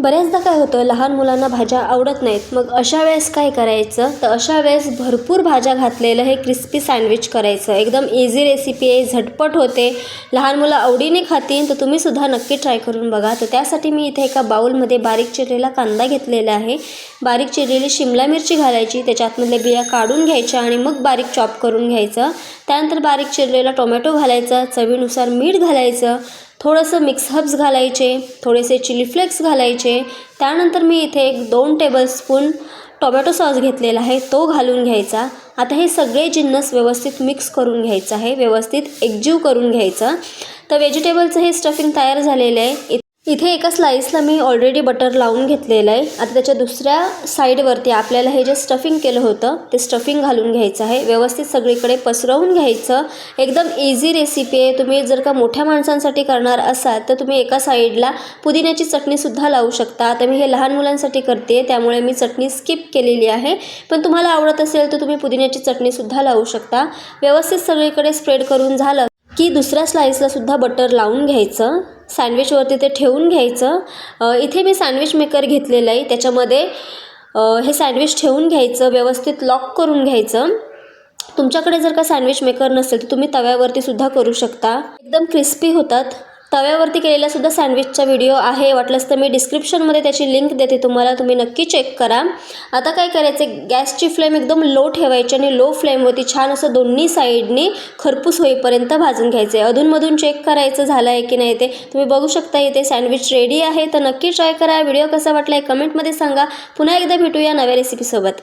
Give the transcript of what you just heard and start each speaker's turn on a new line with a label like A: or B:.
A: बऱ्याचदा काय होतं लहान मुलांना भाज्या आवडत नाहीत. मग अशा वेळेस काय करायचं? तर अशा वेळेस भरपूर भाज्या घातलेलं हे क्रिस्पी सँडविच करायचं. एकदम इझी रेसिपी आहे झटपट होते. लहान मुलं आवडीने खातील तर तुम्हीसुद्धा नक्की ट्राय करून बघा. तर त्यासाठी मी इथे एका बाउलमध्ये बारीक चिरलेला कांदा घेतलेला आहे. बारीक चिरलेली शिमला मिरची घालायची. त्याच्या आतमधल्या बिया काढून घ्यायच्या आणि मग बारीक चॉप करून घ्यायचं. त्यानंतर बारीक चिरलेला टोमॅटो घालायचा. चवीनुसार मीठ घालायचं. थोडंसं मिक्स हब्स घालायचे थोडेसे चिली फ्लेक्स घालायचे. त्यानंतर मी इथे एक दोन टेबलस्पून टोमॅटो सॉस घेतलेला आहे तो घालून घ्यायचा. आता हे सगळे जिन्नस व्यवस्थित मिक्स करून घ्यायचं आहे व्यवस्थित एकजीव करून घ्यायचं. तर व्हेजिटेबलचं हे स्टफिंग तयार झालेलं आहे. इथे एका स्लाईसला मी ऑलरेडी बटर लावून घेतलेलं आहे. आता त्याच्या दुसऱ्या साईडवरती आपल्याला हे जे स्टफिंग केलं होतं ते स्टफिंग घालून घ्यायचं आहे. व्यवस्थित सगळीकडे पसरवून घ्यायचं. एकदम इझी रेसिपी आहे. तुम्ही जर का मोठ्या माणसांसाठी करणार असाल तर तुम्ही एका साईडला पुदिन्याची चटणीसुद्धा लावू शकता. आता मी हे लहान मुलांसाठी करते त्यामुळे मी चटणी स्किप केलेली आहे. पण तुम्हाला आवडत असेल तर तुम्ही पुदिन्याची चटणीसुद्धा लावू शकता. व्यवस्थित सगळीकडे स्प्रेड करून झालं की दुसऱ्या स्लाईसला सुद्धा बटर लावून घ्यायचं. सँडविचवरती ते ठेवून घ्यायचं. इथे मी सँडविच मेकर घेतलेलं आहे. त्याच्यामध्ये हे सँडविच ठेवून घ्यायचं व्यवस्थित लॉक करून घ्यायचं. तुमच्याकडे जर का सँडविच मेकर नसेल तर तुम्ही तव्यावरती सुद्धा करू शकता. एकदम क्रिस्पी होतात. तव्यावरती केलेला सुद्धा सँडविचचा व्हिडिओ आहे. वाटलंच तर मी डिस्क्रिप्शनमध्ये त्याची लिंक देते तुम्हाला. तुम्ही नक्की चेक करा. आता काय करायचं गॅसची फ्लेम एकदम लो ठेवायची आणि लो फ्लेमवरती छान असं दोन्ही साईडनी खरपूस होईपर्यंत भाजून घ्यायचं आहे अधूनमधून चेक करायचं झालं आहे की नाही ते तुम्ही बघू शकता. इथे सँडविच रेडी आहे. तर नक्की ट्राय करा. व्हिडिओ कसा वाटला आहे कमेंटमध्ये सांगा. पुन्हा एकदा भेटूया नव्या रेसिपीसोबत